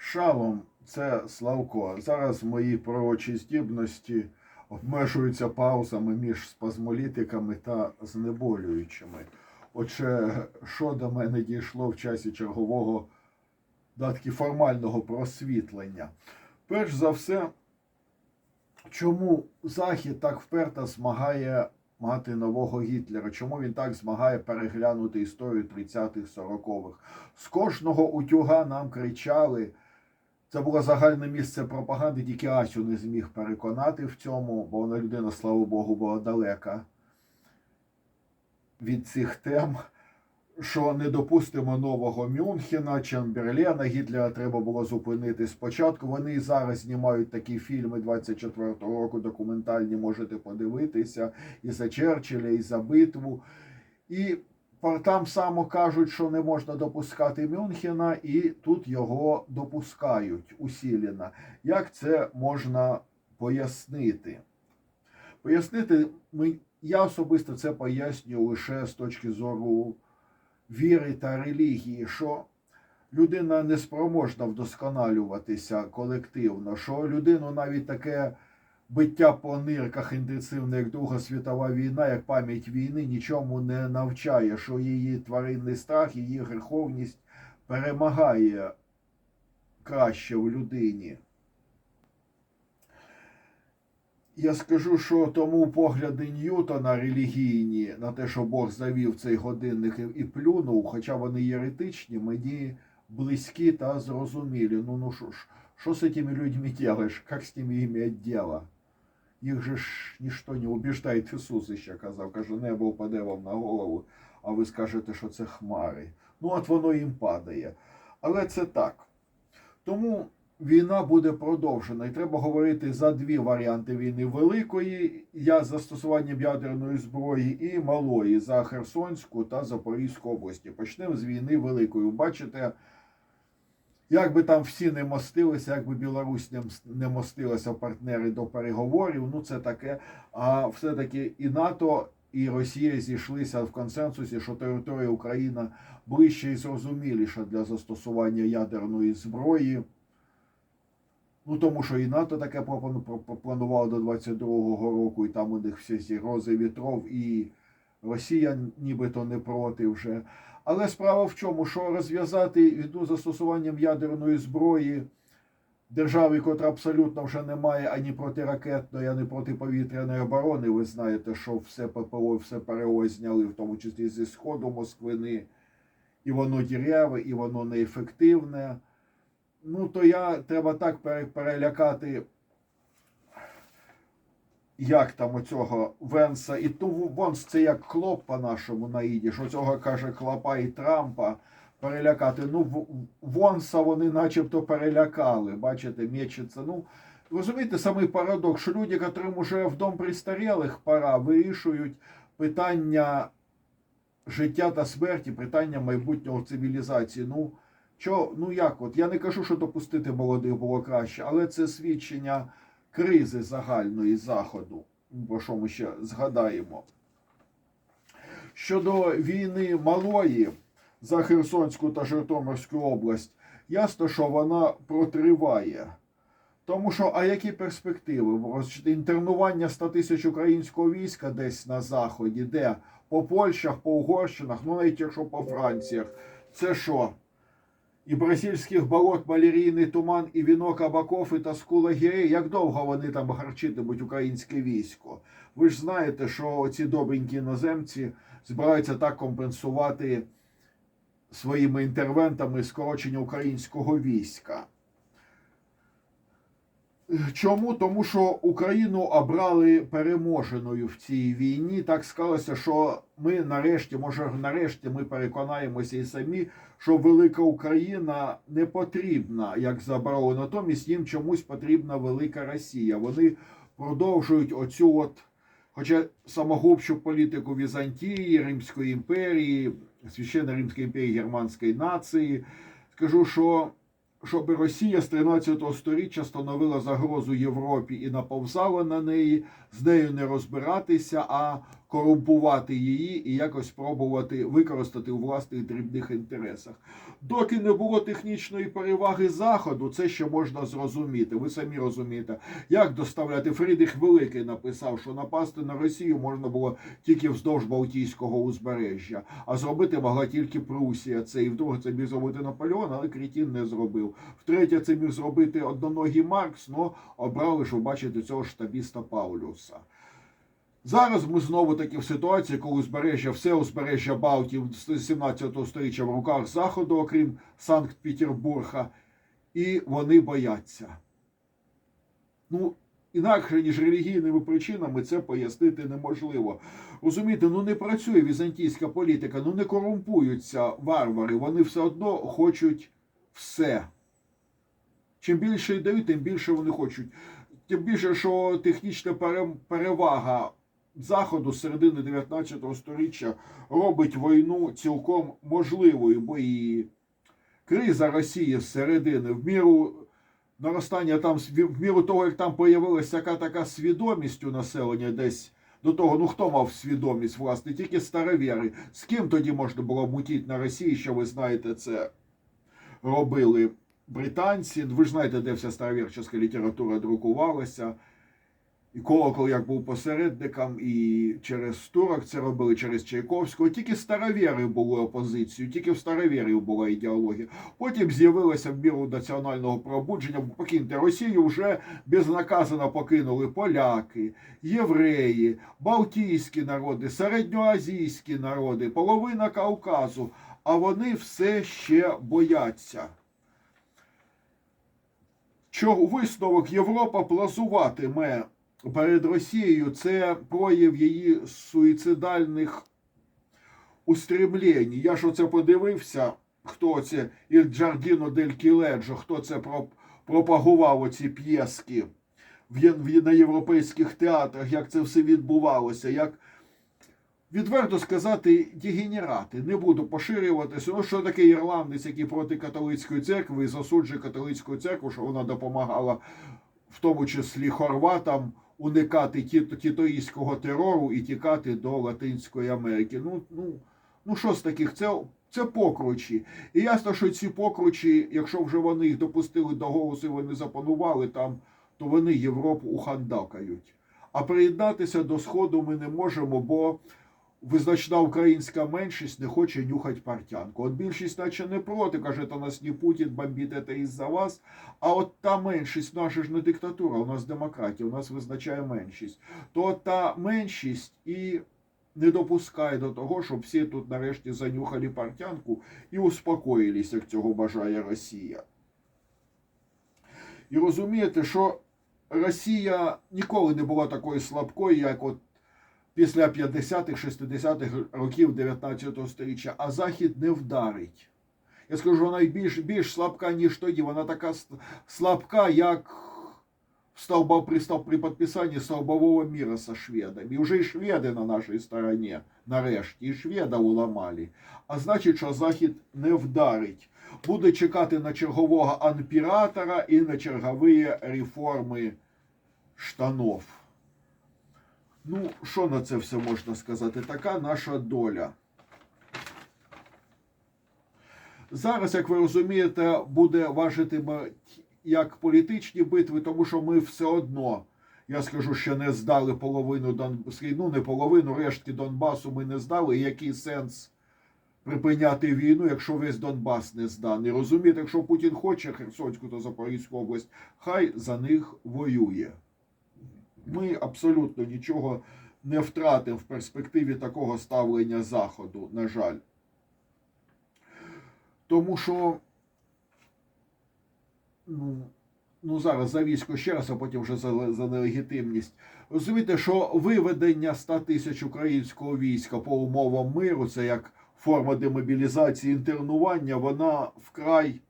Шалом, це Славко. Зараз мої пророчі здібності обмежуються паузами між спазмолітиками та знеболюючими. Отже, що до мене дійшло в часі чергового датки формального просвітлення? Перш за все, чому Захід так вперто змагає мати нового Гітлера? Чому він так змагає переглянути історію 30-х, 40-х? З кожного утюга нам кричали. Це було загальне місце пропаганди, тільки Асю не зміг переконати в цьому, бо вона людина, слава Богу, була далека від цих тем, що не допустимо нового Мюнхена, Чемберлена, Гітлера треба було зупинити спочатку. Вони і зараз знімають такі фільми 24-го року, документальні, можете подивитися, і за Черчилля, і за битву. І там само кажуть, що не можна допускати Мюнхена, і тут його допускають усілено. Як це можна пояснити? Пояснити, ми, я особисто це пояснюю лише з точки зору віри та релігії, що людина не спроможна вдосконалюватися колективно, що людину навіть таке биття по нирках інтенсивне, як Друга світова війна, як пам'ять війни, нічому не навчає, що її тваринний страх, її греховність перемагає краще в людині. Я скажу, що тому погляди Ньютона релігійні на те, що Бог завів цей годинник і- плюнув, хоча вони єретичні, мені близькі та зрозумілі. Ну ну що ж, що з цими людьми делаешь? Как з ними иметь дело? Їх же ж ніхто не убіждає, Ісус ще казав, каже, небо впаде вам на голову, а ви скажете, що це хмари. Ну, от воно їм падає. Але це так. Тому війна буде продовжена, і треба говорити за дві варіанти війни: великої, я застосуванням ядерної зброї, і малої за Херсонську та Запорізьку області. Почнемо з війни великої. Бачите, як би там всі не мостилися, як би Білорусь не, мостилася партнери до переговорів, ну це таке. А все-таки і НАТО, і Росія зійшлися в консенсусі, що територія України ближче і зрозуміліша для застосування ядерної зброї. Ну, тому що і НАТО таке планувало до 22-го року, і там у них всі ці грози вітров, і Росія нібито не проти вже. Але справа в чому, що розв'язати війну застосуванням ядерної зброї держави, котра абсолютно вже не має ані протиракетної, ані протиповітряної оборони. Ви знаєте, що все ППО, все ПРО зняли, в тому числі зі сходу Москвини, і воно діряве, і воно неефективне. Ну, то я треба так перелякати, як там оцього Венса. І ту Вонс це як клоп по-нашому на ідіш, оцього каже Клопа і Трампа. Перелякати. Ну, Вонса вони начебто перелякали. Бачите, мечеться. Ну, розумієте, самий парадокс, що люди, котрим уже в дом пристарілих пора, вирішують питання життя та смерті, питання майбутнього цивілізації. Ну, що, ну як от, я не кажу, що допустити молодих було краще, але це свідчення кризи загальної заходу, про що ми ще згадаємо. Щодо війни малої за Херсонську та Житомирську область, ясно, що вона протриває. Тому що, а які перспективи? Інтернування 100 тисяч українського війська десь на заході, де по Польщах, по Угорщинах, ну навіть якщо по Франціях, це що? І бразильських болот малярійний туман, і вінок абаков, і тоску лагерей. Як довго вони там гарчитимуть українське військо? Ви ж знаєте, що ці добренькі іноземці збираються так компенсувати своїми інтервентами скорочення українського війська. Чому? Тому що Україну обрали переможеною в цій війні. Так склалося, що ми нарешті, може, нарешті ми переконаємося і самі, що велика Україна не потрібна, як забрало. Натомість їм чомусь потрібна велика Росія. Вони продовжують оцю от, хоча самогубчу політику Візантії, Римської імперії, священно Римської імперії германської нації. Скажу, що щоб Росія з 13 століття становила загрозу Європі і наповзала на неї, з нею не розбиратися, а корумпувати її і якось спробувати використати у власних дрібних інтересах. Доки не було технічної переваги Заходу, це ще можна зрозуміти. Ви самі розумієте, як доставляти Фрідріх Великий написав, що напасти на Росію можна було тільки вздовж Балтійського узбережжя, а зробити могла тільки Прусія. Це і вдруге це міг зробити Наполеон, але Крітін не зробив. Втретє, це міг зробити одноногий Маркс, але обрали, що бачите, цього штабіста Паулюса. Зараз ми знову таки в ситуації, коли узбережжя, все узбережжя Балтії 17 століття в руках Заходу, окрім Санкт-Петербурга, і вони бояться. Ну, інакше, ніж релігійними причинами, це пояснити неможливо. Розумієте, ну не працює візантійська політика, ну не корумпуються варвари, вони все одно хочуть все. Чим більше й дають, тим більше вони хочуть. Тим більше, що технічна перевага Заходу середини 19 століття робить війну цілком можливою, бо і криза Росії зсередини в міру наростання там в міру того, як там появилася така така свідомість у населення десь. До того, ну хто мав свідомість, власне, тільки старовіри. З ким тоді можна було мутити на Росії, що ви знаєте, це робили британці. Ви ж знаєте, де вся старовірча література друкувалася. І Колокол як був посередником, і через турок це робили, через Чайковського. Тільки старовіри були опозицією, тільки в старовірів була ідеологія. Потім з'явилася в міру національного пробудження. Покиньте Росію вже безнаказано покинули поляки, євреї, балтійські народи, середньоазійські народи, половина Кавказу. А вони все ще бояться. Чого висновок Європа плазуватиме перед Росією, це прояв її суїцидальних устремлень. Я ж оце подивився, хто це Іль Джардіно дель Кіледжо, хто це пропагував оці п'єски на європейських театрах, як це все відбувалося, як Відверто сказати, дегенерати. Не буду поширюватися. Ну, що таке ірландець, який проти католицької церкви і засуджує католицьку церкву, що вона допомагала в тому числі хорватам уникати ті- тітоїстського терору і тікати до Латинської Америки. Ну, ну, ну що з таких? Це, це покручі. І ясно, що ці покручі, якщо вже вони їх допустили до голосу вони запанували там, то вони Європу ухандакають. А приєднатися до Сходу ми не можемо, бо визначна українська меншість не хоче нюхати партянку. От більшість, наче не проти, каже, то нас не Путін бомбить це із-за вас. А от та меншість, наша ж не диктатура, у нас демократія, у нас визначає меншість. То та меншість і не допускає до того, щоб всі тут нарешті занюхали партянку і успокоїлися, як цього бажає Росія. І розумієте, що Росія ніколи не була такою слабкою, як от після 50-х, 60-х років 19 століття, а Захід не вдарить. Я скажу, вона більш, більш слабка, ніж тоді. Вона така слабка, як столба, при, при підписанні столбового міра со шведами. І вже і шведи на нашій стороні, нарешті, і шведа уламали. А значить, що Захід не вдарить. Буде чекати на чергового анпіратора і на чергові реформи штанов. Ну, що на це все можна сказати? Така наша доля. Зараз, як ви розумієте, буде важитиме як політичні битви, тому що ми все одно, я скажу, ще не здали половину Донбасу, ну не половину, рештки Донбасу ми не здали. Який сенс припиняти війну, якщо весь Донбас не зданий? Розумієте, якщо Путін хоче Херсонську та Запорізьку область, хай за них воює. Ми абсолютно нічого не втратимо в перспективі такого ставлення Заходу, на жаль. Тому що ну, ну зараз за військо ще раз, а потім вже за, за нелегітимність. Розумієте, що виведення 100 тисяч українського війська по умовам миру, це як форма демобілізації інтернування, вона вкрай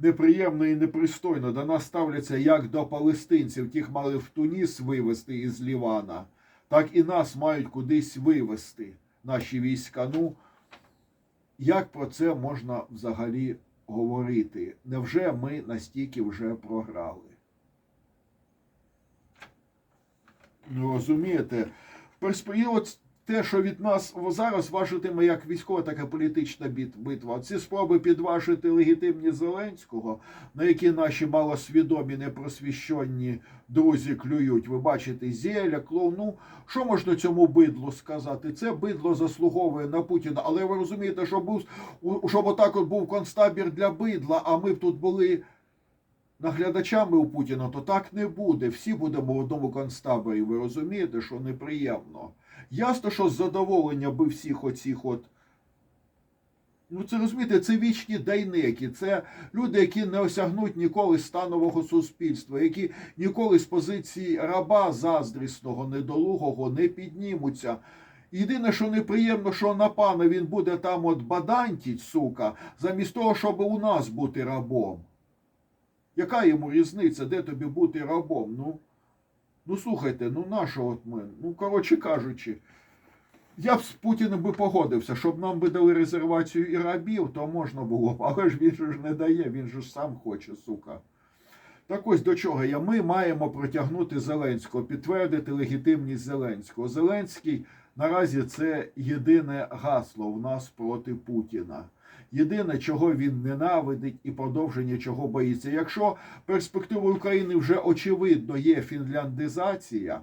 неприємно і непристойно. До нас ставляться як до палестинців, тих мали в Туніс вивезти із Лівана, так і нас мають кудись вивезти, наші війська. Ну, як про це можна взагалі говорити? Невже ми настільки вже програли? Ну, розумієте, перспективі, от те, що від нас зараз важитиме як військова, так і політична битва. Ці спроби підважити легітимність Зеленського, на які наші малосвідомі, непросвіщенні друзі клюють. Ви бачите, зеля, клоун. Ну, що можна цьому бидлу сказати? Це бидло заслуговує на Путіна. Але ви розумієте, що був щоб отак от був концтабір для бидла, а ми б тут були наглядачами у Путіна, то так не буде. Всі будемо в одному концтаборі. Ви розумієте, що неприємно. Ясно, що задоволення би всіх оцих от. Ну, це розумієте, це вічні дайники, це люди, які не осягнуть ніколи станового суспільства, які ніколи з позиції раба заздрісного, недолугого не піднімуться. Єдине, що неприємно, що на пана він буде там от бадантіть, сука, замість того, щоб у нас бути рабом. Яка йому різниця, де тобі бути рабом? Ну, ну слухайте, ну нащо от ми? Ну, коротше кажучи, я б з Путіним би погодився, щоб нам би дали резервацію і рабів, то можна було б, але ж він ж не дає, він ж сам хоче, сука. Так ось до чого я. Ми маємо протягнути Зеленського, підтвердити легітимність Зеленського. Зеленський наразі це єдине гасло в нас проти Путіна. Єдине, чого він ненавидить і продовження чого боїться. Якщо перспективою України вже очевидно є фінляндизація,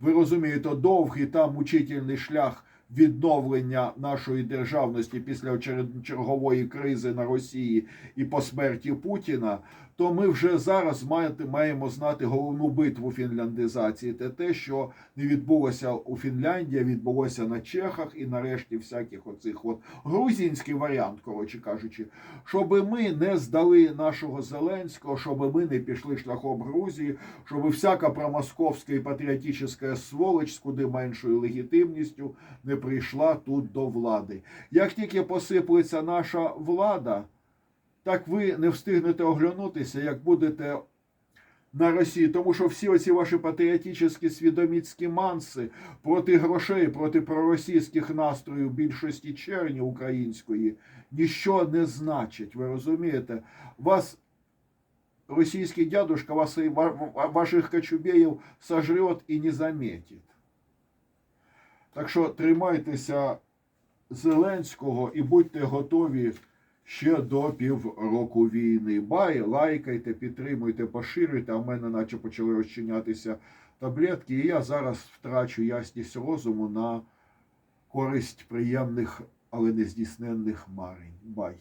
ви розумієте, довгий та мучительний шлях відновлення нашої державності після чергової кризи на Росії і по смерті Путіна, то ми вже зараз маєте- маємо знати головну битву фінляндизації. Це те, що не відбулося у Фінляндії, відбулося на Чехах і нарешті всяких оцих от грузинський варіант, коротше кажучи, щоб ми не здали нашого Зеленського, щоб ми не пішли шляхом Грузії, щоб всяка промосковська і патріотична сволоч з куди меншою легітимністю не прийшла тут до влади. Як тільки посиплеться наша влада, так ви не встигнете оглянутися, як будете на Росії, тому що всі оці ваші патріотичні свідоміцькі манси проти грошей, проти проросійських настроїв більшості черні української ніщо не значить. Ви розумієте? Вас російський дядушка вас ваших кочубеїв сожрет і не заметить. Так що тримайтеся Зеленського і будьте готові ще до півроку війни. Бай, лайкайте, підтримуйте, поширюйте. А в мене наче почали розчинятися таблетки. І я зараз втрачу ясність розуму на користь приємних, але нездійсненних марень. Бай.